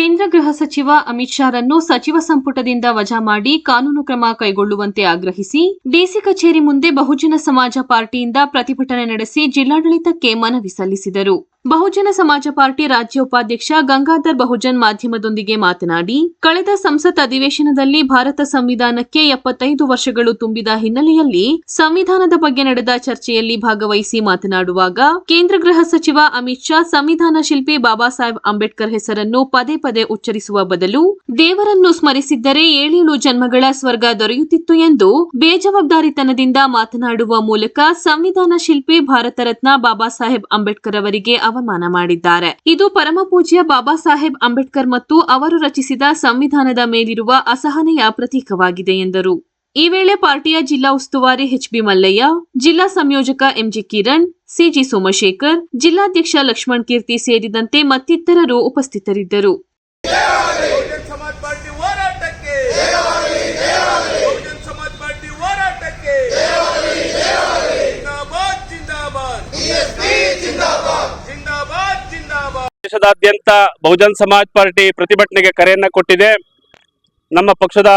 ಕೇಂದ್ರ ಗೃಹ ಸಚಿವ ಅಮಿತ್ ಶಾರನ್ನು ಸಚಿವ ಸಂಪುಟದಿಂದ ವಜಾ ಮಾಡಿ ಕಾನೂನು ಕ್ರಮ ಕೈಗೊಳ್ಳುವಂತೆ ಆಗ್ರಹಿಸಿ ಡಿಸಿ ಕಚೇರಿ ಮುಂದೆ ಬಹುಜನ ಸಮಾಜ ಪಾರ್ಟಿಯಿಂದ ಪ್ರತಿಭಟನೆ ನಡೆಸಿ ಜಿಲ್ಲಾಡಳಿತಕ್ಕೆ ಮನವಿ ಸಲ್ಲಿಸಿದರು. ಬಹುಜನ ಸಮಾಜ ಪಾರ್ಟಿ ರಾಜ್ಯ ಉಪಾಧ್ಯಕ್ಷ ಗಂಗಾಧರ್ ಬಹುಜನ್ ಮಾಧ್ಯಮದೊಂದಿಗೆ ಮಾತನಾಡಿ, ಕಳೆದ ಸಂಸತ್ ಅಧಿವೇಶನದಲ್ಲಿ ಭಾರತ ಸಂವಿಧಾನಕ್ಕೆ ಎಪ್ಪತ್ತೈದು ವರ್ಷಗಳು ತುಂಬಿದ ಹಿನ್ನೆಲೆಯಲ್ಲಿ ಸಂವಿಧಾನದ ಬಗ್ಗೆ ನಡೆದ ಚರ್ಚೆಯಲ್ಲಿ ಭಾಗವಹಿಸಿ ಮಾತನಾಡುವಾಗ ಕೇಂದ್ರ ಗೃಹ ಸಚಿವ ಅಮಿತ್ ಶಾ ಸಂವಿಧಾನ ಶಿಲ್ಪಿ ಬಾಬಾ ಸಾಹೇಬ್ ಅಂಬೇಡ್ಕರ್ ಹೆಸರನ್ನು ಪದೇ ಪದೇ ಉಚ್ಚರಿಸುವ ಬದಲು ದೇವರನ್ನು ಸ್ಮರಿಸಿದ್ದರೆ ಏಳೇಳು ಜನ್ಮಗಳ ಸ್ವರ್ಗ ದೊರೆಯುತ್ತಿತ್ತು ಎಂದು ಬೇಜವಾಬ್ದಾರಿತನದಿಂದ ಮಾತನಾಡುವ ಮೂಲಕ ಸಂವಿಧಾನ ಶಿಲ್ಪಿ ಭಾರತ ರತ್ನ ಬಾಬಾ ಸಾಹೇಬ್ ಅಂಬೇಡ್ಕರ್ ಅವರಿಗೆ ಅವಮಾನ ಮಾಡಿದ್ದಾರೆ. ಇದು ಪರಮ ಪೂಜ್ಯ ಬಾಬಾ ಸಾಹೇಬ್ ಅಂಬೇಡ್ಕರ್ ಮತ್ತು ಅವರು ರಚಿಸಿದ ಸಂವಿಧಾನದ ಮೇಲಿರುವ ಅಸಹನೆಯ ಪ್ರತೀಕವಾಗಿದೆ ಎಂದರು. ಈ ವೇಳೆ ಪಾರ್ಟಿಯ ಜಿಲ್ಲಾ ಉಸ್ತುವಾರಿ ಎಚ್ ಬಿ ಮಲ್ಲಯ್ಯ, ಜಿಲ್ಲಾ ಸಂಯೋಜಕ ಎಂಜಿ ಕಿರಣ್ ಸಿಜಿ ಸೋಮಶೇಖರ್, ಜಿಲ್ಲಾಧ್ಯಕ್ಷ ಲಕ್ಷ್ಮಣ್ ಕೀರ್ತಿ ಸೇರಿದಂತೆ ಮತ್ತಿತರರು ಉಪಸ್ಥಿತರಿದ್ದರು. ದೇಶದಾದ್ಯಂತ ಬಹುಜನ್ ಸಮಾಜ್ ಪಾರ್ಟಿ ಪ್ರತಿಭಟನೆಗೆ ಕರೆಯನ್ನ ಕೊಟ್ಟಿದೆ. ನಮ್ಮ ಪಕ್ಷದ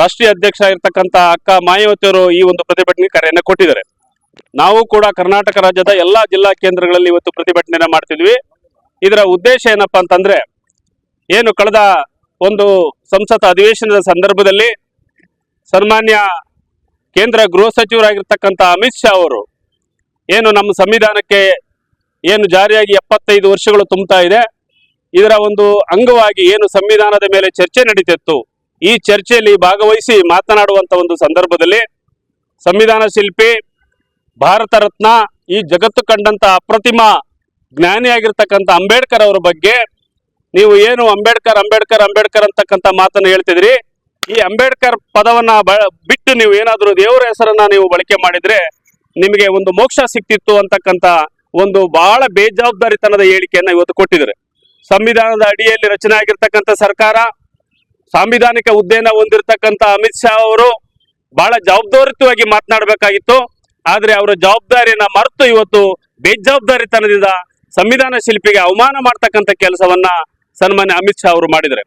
ರಾಷ್ಟ್ರೀಯ ಅಧ್ಯಕ್ಷ ಇರ್ತಕ್ಕಂಥ ಅಕ್ಕ ಮಾಯಾವತಿಯವರು ಈ ಒಂದು ಪ್ರತಿಭಟನೆಗೆ ಕರೆಯನ್ನ ಕೊಟ್ಟಿದ್ದಾರೆ. ನಾವು ಕೂಡ ಕರ್ನಾಟಕ ರಾಜ್ಯದ ಎಲ್ಲಾ ಜಿಲ್ಲಾ ಕೇಂದ್ರಗಳಲ್ಲಿ ಇವತ್ತು ಪ್ರತಿಭಟನೆಯನ್ನ ಮಾಡ್ತಿದ್ವಿ. ಇದರ ಉದ್ದೇಶ ಏನಪ್ಪಾ ಅಂತಂದ್ರೆ, ಏನು ಕಳೆದ ಒಂದು ಸಂಸತ್ ಅಧಿವೇಶನದ ಸಂದರ್ಭದಲ್ಲಿ ಸನ್ಮಾನ್ಯ ಕೇಂದ್ರ ಗೃಹ ಸಚಿವರಾಗಿರ್ತಕ್ಕಂಥ ಅಮಿತ್ ಶಾ ಅವರು ಏನು ನಮ್ಮ ಸಂವಿಧಾನಕ್ಕೆ ಏನು ಜಾರಿಯಾಗಿ ಎಪ್ಪತ್ತೈದು ವರ್ಷಗಳು ತುಂಬುತ್ತಾ ಇದೆ. ಇದರ ಒಂದು ಅಂಗವಾಗಿ ಏನು ಸಂವಿಧಾನದ ಮೇಲೆ ಚರ್ಚೆ ನಡೀತಿತ್ತು. ಈ ಚರ್ಚೆಯಲ್ಲಿ ಭಾಗವಹಿಸಿ ಮಾತನಾಡುವಂತ ಒಂದು ಸಂದರ್ಭದಲ್ಲಿ ಸಂವಿಧಾನ ಶಿಲ್ಪಿ ಭಾರತ ರತ್ನ ಈ ಜಗತ್ತು ಕಂಡಂತ ಅಪ್ರತಿಮ ಜ್ಞಾನಿಯಾಗಿರ್ತಕ್ಕಂಥ ಅಂಬೇಡ್ಕರ್ ಅವರ ಬಗ್ಗೆ ನೀವು ಏನು ಅಂಬೇಡ್ಕರ್ ಅಂಬೇಡ್ಕರ್ ಅಂಬೇಡ್ಕರ್ ಅಂತಕ್ಕಂಥ ಮಾತನ್ನು ಹೇಳ್ತಿದ್ರಿ. ಈ ಅಂಬೇಡ್ಕರ್ ಪದವನ್ನ ಬಿಟ್ಟು ನೀವು ಏನಾದರೂ ದೇವರ ಹೆಸರನ್ನ ನೀವು ಬಳಕೆ ಮಾಡಿದ್ರೆ ನಿಮಗೆ ಒಂದು ಮೋಕ್ಷ ಸಿಕ್ತಿತ್ತು ಅಂತಕ್ಕಂಥ ಒಂದು ಬಹಳ ಬೇಜವಾಬ್ದಾರಿತನದ ಹೇಳಿಕೆಯನ್ನ ಇವತ್ತು ಕೊಟ್ಟಿದ್ದಾರೆ. ಸಂವಿಧಾನದ ಅಡಿಯಲ್ಲಿ ರಚನೆ ಆಗಿರ್ತಕ್ಕಂಥ ಸರ್ಕಾರ, ಸಾಂವಿಧಾನಿಕ ಹುದ್ದೆಯನ್ನ ಹೊಂದಿರತಕ್ಕಂಥ ಅಮಿತ್ ಶಾ ಅವರು ಬಹಳ ಜವಾಬ್ದಾರಿತವಾಗಿ ಮಾತನಾಡಬೇಕಾಗಿತ್ತು. ಆದ್ರೆ ಅವರ ಜವಾಬ್ದಾರಿಯನ್ನ ಮರೆತು ಇವತ್ತು ಬೇಜವಾಬ್ದಾರಿತನದಿಂದ ಸಂವಿಧಾನ ಶಿಲ್ಪಿಗೆ ಅವಮಾನ ಮಾಡ್ತಕ್ಕಂಥ ಕೆಲಸವನ್ನ ಸನ್ಮಾನ್ಯ ಅಮಿತ್ ಶಾ ಅವರು ಮಾಡಿದ್ದಾರೆ.